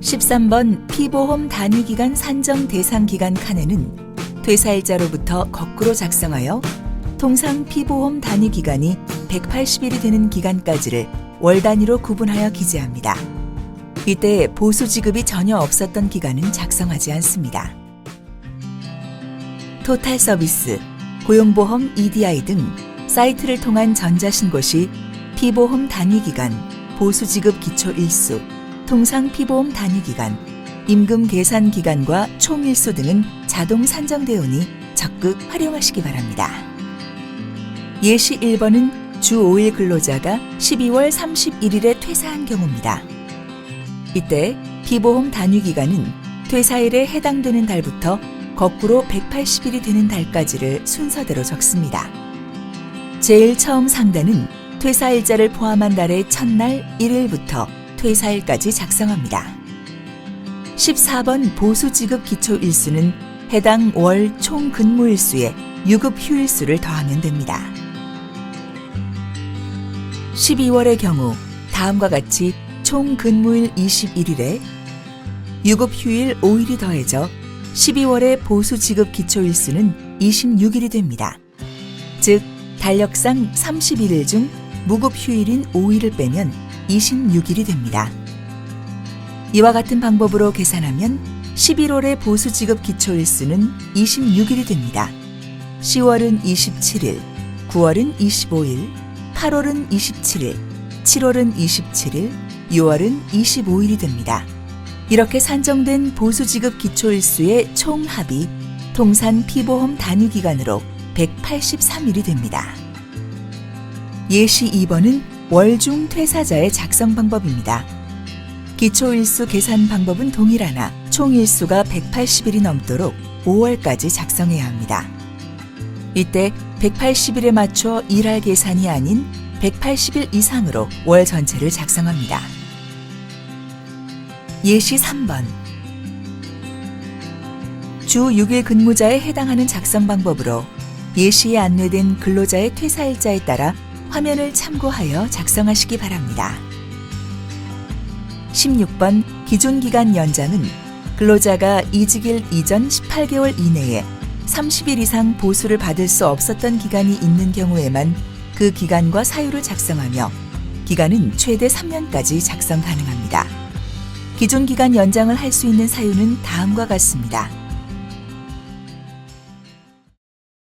13번 피보험 단위기간 산정 대상 기간 칸에는 퇴사일자로부터 거꾸로 작성하여 통상 피보험 단위 기간이 180일이 되는 기간까지를 월 단위로 구분하여 기재합니다. 이때 보수 지급이 전혀 없었던 기간은 작성하지 않습니다. 토탈 서비스, 고용보험 EDI 등 사이트를 통한 전자신고 시 피보험 단위 기간, 보수 지급 기초 일수, 통상 피보험 단위 기간, 임금 계산 기간과 총 일수 등은 자동 산정되오니 적극 활용하시기 바랍니다. 예시 1번은 주 5일 근로자가 12월 31일에 퇴사한 경우입니다. 이때 피보험 단위 기간은 퇴사일에 해당되는 달부터 거꾸로 180일이 되는 달까지를 순서대로 적습니다. 제일 처음 상단은 퇴사일자를 포함한 달의 첫날 1일부터 퇴사일까지 작성합니다. 14번 보수 지급 기초 일수는 해당 월 총 근무 일수에 유급 휴일수를 더하면 됩니다. 12월의 경우 다음과 같이 총 근무일 21일에 유급 휴일 5일이 더해져 12월의 보수 지급 기초 일수는 26일이 됩니다. 즉 달력상 31일 중 무급 휴일인 5일을 빼면 26일이 됩니다. 이와 같은 방법으로 계산하면 11월의 보수 지급 기초 일수는 26일이 됩니다. 10월은 27일, 9월은 25일, 8월은 27일, 7월은 27일, 6월은 25일이 됩니다. 이렇게 산정된 보수 지급 기초 일수의 총 합이 통산 피보험 단위 기간으로 183일이 됩니다. 예시 2번은 월중 퇴사자의 작성 방법입니다. 기초 일수 계산 방법은 동일하나 총 일수가 180일이 넘도록 5월까지 작성해야 합니다. 이때 180일에 맞춰 일할 계산이 아닌 180일 이상으로 월 전체를 작성합니다. 예시 3번 주 6일 근무자에 해당하는 작성 방법으로 예시에 안내된 근로자의 퇴사일자에 따라 화면을 참고하여 작성하시기 바랍니다. 16번 기존 기간 연장은 근로자가 이직일 이전 18개월 이내에 30일 이상 보수를 받을 수 없었던 기간이 있는 경우에만 그 기간과 사유를 작성하며 기간은 최대 3년까지 작성 가능합니다. 기존 기간 연장을 할 수 있는 사유는 다음과 같습니다.